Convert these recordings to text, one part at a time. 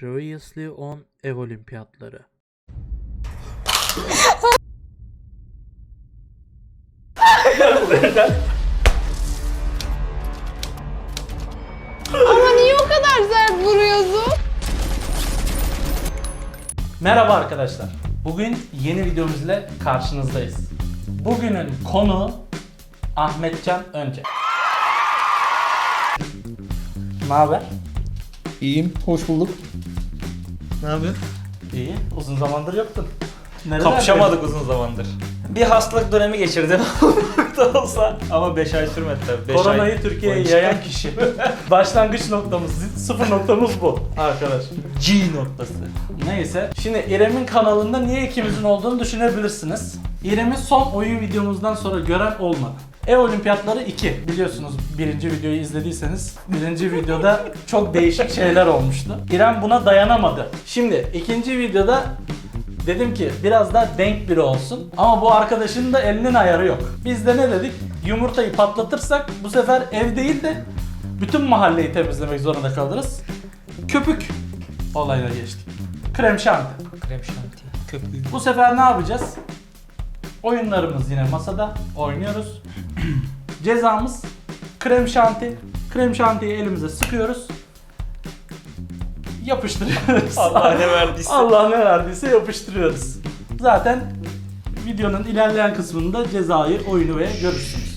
Previously on Ev Olimpiyatları. Ama niye o kadar sert vuruyorsun? Merhaba arkadaşlar. Bugün yeni videomuz ile karşınızdayız. Bugünün konu Ahmetcan Önce. Ne haber? İyiyim, hoş bulduk. Ne yapıyorsun? İyi. Uzun zamandır yoktun. Nerelerdeydin? Kapışamadık uzun zamandır. Bir hastalık dönemi geçirdim. da olsa ama 5 ay sürmedi tabii. Beş Koronayı ay Türkiye'ye yayan kişi. Başlangıç noktamız, sıfır noktamız bu arkadaş. G noktası. Neyse. Şimdi İrem'in kanalında niye ikimizin olduğunu düşünebilirsiniz. İrem'i son oyun videomuzdan sonra gören olmadı. E Olimpiyatları 2 biliyorsunuz birinci videoyu izlediyseniz birinci videoda çok değişik şeyler olmuştu. İrem buna dayanamadı. Şimdi ikinci videoda dedim ki biraz daha denk biri olsun ama bu arkadaşın da elinin ayarı yok. Biz de ne dedik? Yumurtayı patlatırsak bu sefer ev değil de bütün mahalleyi temizlemek zorunda kalırız. Köpük olayına geçtik. Krem şanti. Krem şanti. Köpüğü. Bu sefer ne yapacağız? Oyunlarımız yine masada oynuyoruz. Cezamız krem şanti. Krem şantiyi elimize sıkıyoruz. Yapıştırıyoruz. Allah ne verdiyse. Allah ne verdiyse yapıştırıyoruz. Zaten videonun ilerleyen kısmında cezayı, oyunu ve görürsünüz.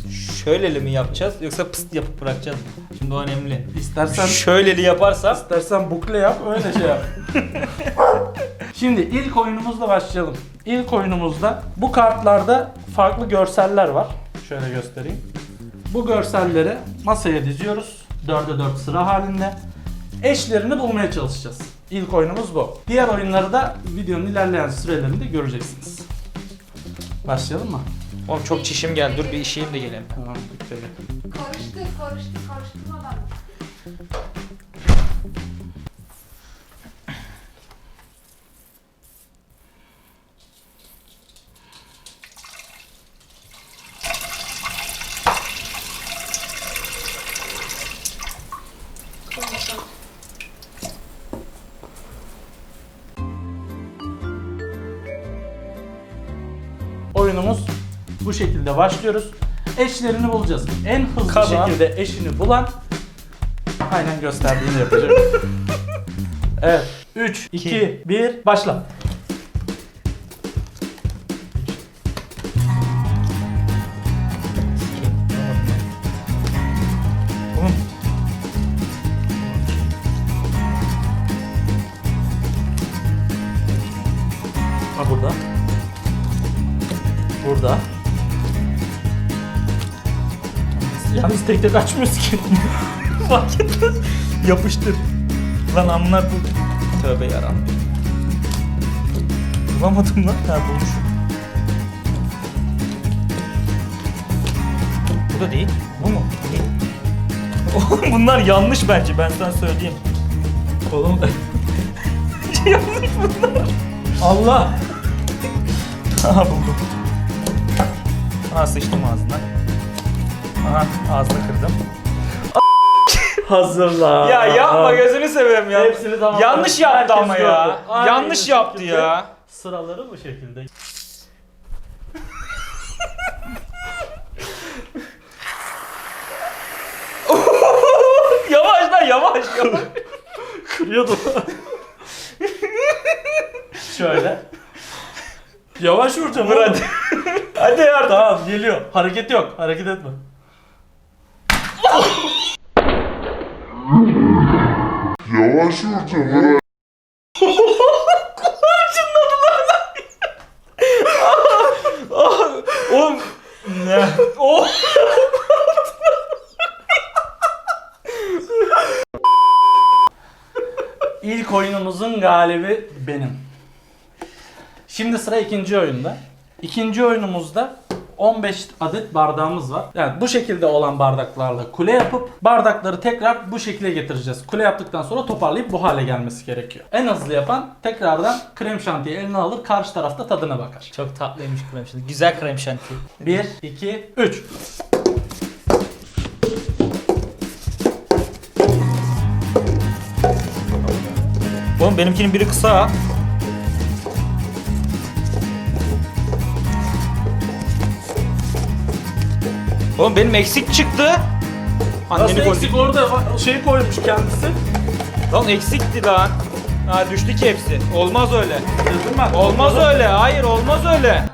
Şöyleli mi yapacağız yoksa pıst yapıp bırakacağız mı? Şimdi o önemli. İstersen Şöyleli yaparsa İstersen bukle yap öyle şey yap. Şimdi ilk oyunumuzla başlayalım. İlk oyunumuzda bu kartlarda farklı görseller var. Şöyle göstereyim. Bu görselleri masaya diziyoruz. 4'e 4 sıra halinde. Eşlerini bulmaya çalışacağız. İlk oyunumuz bu. Diğer oyunları da videonun ilerleyen sürelerinde göreceksiniz. Başlayalım mı? Oğlum çok çişim geldi. Dur bir işeyim de geleyim. Tamam. Karıştı, karıştı, karıştırmadan. Oyunumuz bu şekilde başlıyoruz. Eşlerini bulacağız. En hızlı Kazan. şekilde eşini bulan aynen gösterdiğini yapacak. evet. 3, 2, 1, başla. Yalnız tek tek açmıyoruz ki. fark etmez. Yapıştır. Lan amına bu. Tövbe yarabbim. Bulamadım lan. Ha bulmuşum. Bu da değil. Bu mu? Değil. Oğlum bunlar yanlış bence ben sana söyleyeyim. Oğlum yanlış bunlar. Allah. Aha buldum. Aha sıçtım ağzına. Aha ağzını kırdım. Hazırla. Ya yapma gözünü seveyim ya. Hepsini tamam. Yanlış yaptı ama ya. Aynı Yanlış yaptı şekilde ya. Sıraları bu şekilde. Yavaş lan yavaş yavaş. Kırıyordum. Şöyle. Yavaş vuracağım Vur hadi. hadi artık. Tamam geliyor. Hareket yok. Hareket etme. Yavaş vuracağım. Oğlum. Ne? Oh. İlk oyunumuzun galibi benim. Şimdi sıra ikinci oyunda. İkinci oyunumuzda 15 adet bardağımız var. Yani bu şekilde olan bardaklarla kule yapıp bardakları tekrar bu şekilde getireceğiz. Kule yaptıktan sonra toparlayıp bu hale gelmesi gerekiyor. En hızlı yapan tekrardan krem şantiyi eline alır karşı tarafta tadına bakar. Çok tatlıymış krem şanti. Güzel krem şanti. 1, 2, 3. Oğlum benimkinin biri kısa. Oğlum benim eksik çıktı. Nasıl Anneni koy. eksik orada şey koymuş kendisi. Lan eksikti lan. Ha düştü ki hepsi. Olmaz öyle. Dedim ben. Olmaz öyle. Hayır olmaz öyle.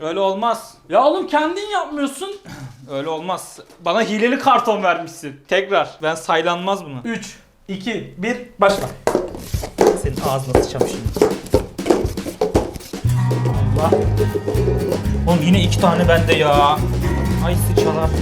Öyle olmaz. Ya oğlum kendin yapmıyorsun. Öyle olmaz. Bana hileli karton vermişsin. Tekrar. Ben saylanmaz bunu. 3, 2, 1, başla. Senin ağzına sıçacağım şimdi. Allah. Oğlum yine iki tane bende ya. Ay sıçalar.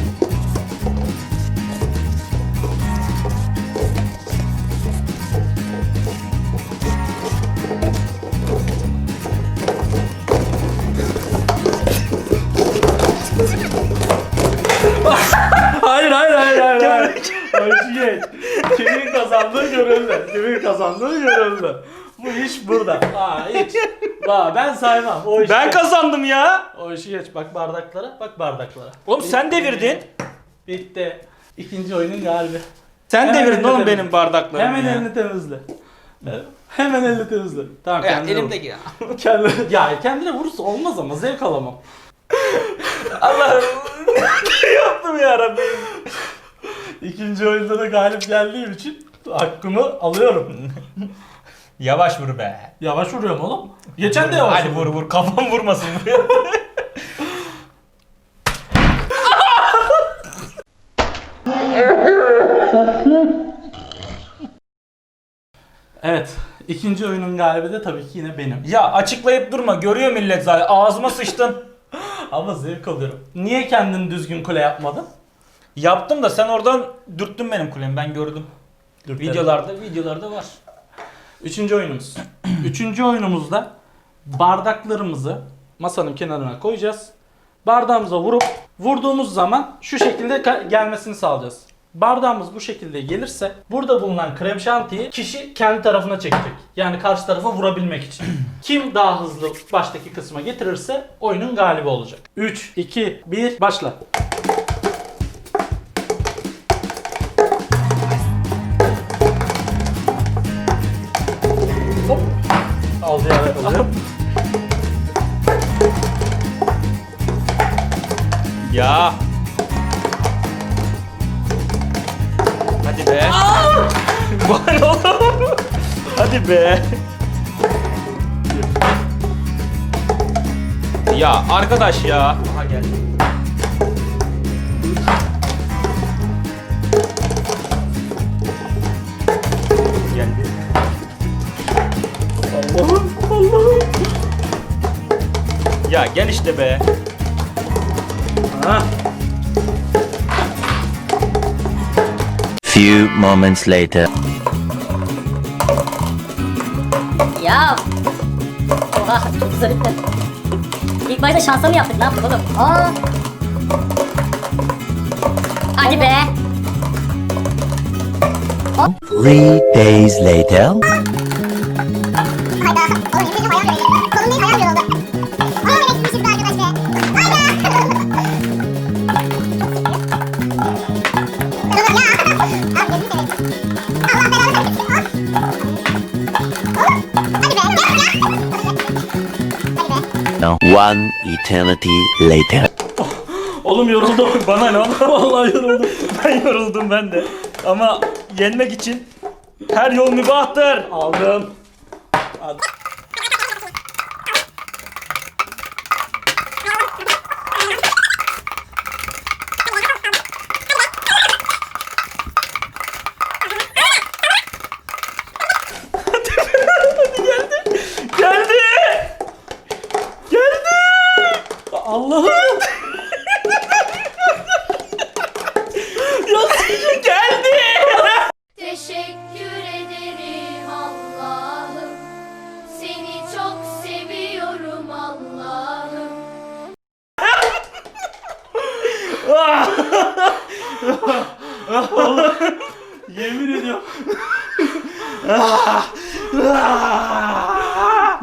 Hayır hayır hayır hayır. hayır. İşi geç. Kimin kazandığı görüldü. Kimin kazandığı görüldü. Bu iş burada. Aa hiç. Aa, ben saymam. O işi Ben geç. kazandım ya. O işi geç. Bak bardaklara. Bak bardaklara. Oğlum sen devirdin. Bitti. İkinci oyunun galibi. Sen Hemen devirdin oğlum elini benim bardaklarımı Hemen ya. elini temizle. Evet. Hemen elini temizle. Tamam Ya, kendine vur. elimdeki ya. Kendine, ya kendine vurursa olmaz ama zevk alamam. Allah'ım. ne yaptım ya Rabbim. İkinci oyunda da galip geldiğim için hakkımı alıyorum. Yavaş vur be. Yavaş vuruyorum oğlum. Geçen de yavaş Hadi vur vurdum. vur kafam vurmasın buraya. Evet. ikinci oyunun galibi de tabii ki yine benim. ya açıklayıp durma görüyor millet zaten ağzıma sıçtın. Ama zevk alıyorum. Niye kendin düzgün kule yapmadın? Yaptım da sen oradan dürttün benim kulemi ben gördüm. Videolarda videolarda var. Üçüncü oyunumuz. Üçüncü oyunumuzda bardaklarımızı masanın kenarına koyacağız. Bardağımıza vurup vurduğumuz zaman şu şekilde gelmesini sağlayacağız. Bardağımız bu şekilde gelirse burada bulunan krem şantiyi kişi kendi tarafına çekecek. Yani karşı tarafa vurabilmek için. Kim daha hızlı baştaki kısma getirirse oyunun galibi olacak. 3, 2, 1 başla. Ya. Hadi be. Bana oğlum. Hadi be. Ya arkadaş ya. Aha gel. Geldi. Allah'ım Allah'ım. Ya gel işte be. Few moments later. Ya. Oha çok güzel bitti. İlk başta şansa mı yaptık ne yaptık oğlum? Aa. Hadi be. Three days later. One eternity later. Oğlum yoruldum. Bana ne oğlum? Vallahi yoruldum. Ben yoruldum ben de. Ama yenmek için her yol mübahtır. Aldım. Geldi.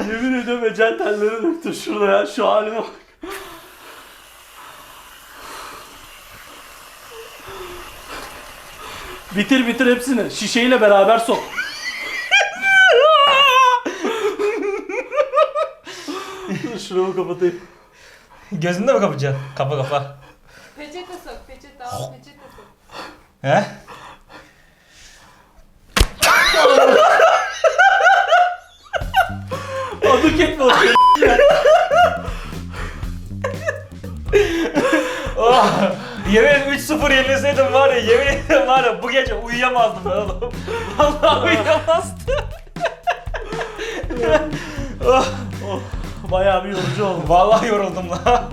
Yemin ediyorum ecel telleri döktü şurada ya şu halime bak. Bitir bitir hepsini. Şişeyle beraber sok. Dur şuramı kapatayım. Gözünü de mi kapacaksın? Kapa kapa. Peçete sok, peçete al, peçete sok. He? Aduket mi atıyor? Oh, yemin ederim 3-0 yenilseydim var ya yemin ederim var ya bu gece uyuyamazdım ben oğlum. Vallahi uyuyamazdım. oh, Bayağı bir yorucu oldu. vallahi yoruldum lan.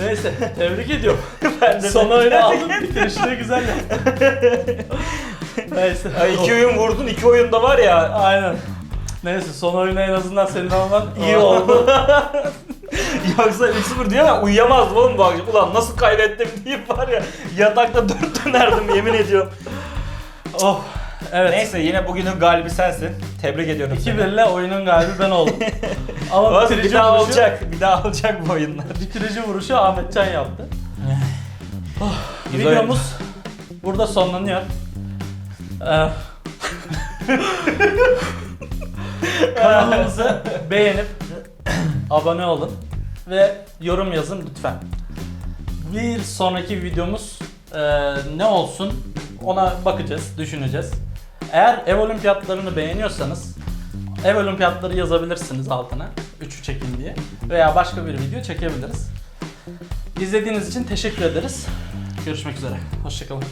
Neyse tebrik ediyorum. Ben de Son oyunu aldım. Bitirişi de güzel yaptın. Neyse. Ay, iki oyun vurdun iki oyunda var ya. Aynen. Neyse son oyunu en azından senin alman iyi oldu. Yoksa 3-0 diyor ama uyuyamazdım oğlum bu akşam. Ulan nasıl kaybettim deyip var ya yatakta dört dönerdim yemin ediyorum. oh. Evet. Neyse yine bugünün galibi sensin. Tebrik ediyorum 2 seni. 1 ile oyunun galibi ben oldum. Ama bitirici bir daha vuruşu, olacak. Bir daha olacak bu oyunlar. bitirici vuruşu Ahmetcan yaptı. Oh, Güzel. videomuz burada sonlanıyor. Ee, kanalımızı beğenip abone olun ve yorum yazın lütfen. Bir sonraki videomuz e, ne olsun ona bakacağız, düşüneceğiz. Eğer ev olimpiyatlarını beğeniyorsanız ev olimpiyatları yazabilirsiniz altına. Üçü çekin diye. Veya başka bir video çekebiliriz. İzlediğiniz için teşekkür ederiz. Görüşmek üzere. Hoşçakalın.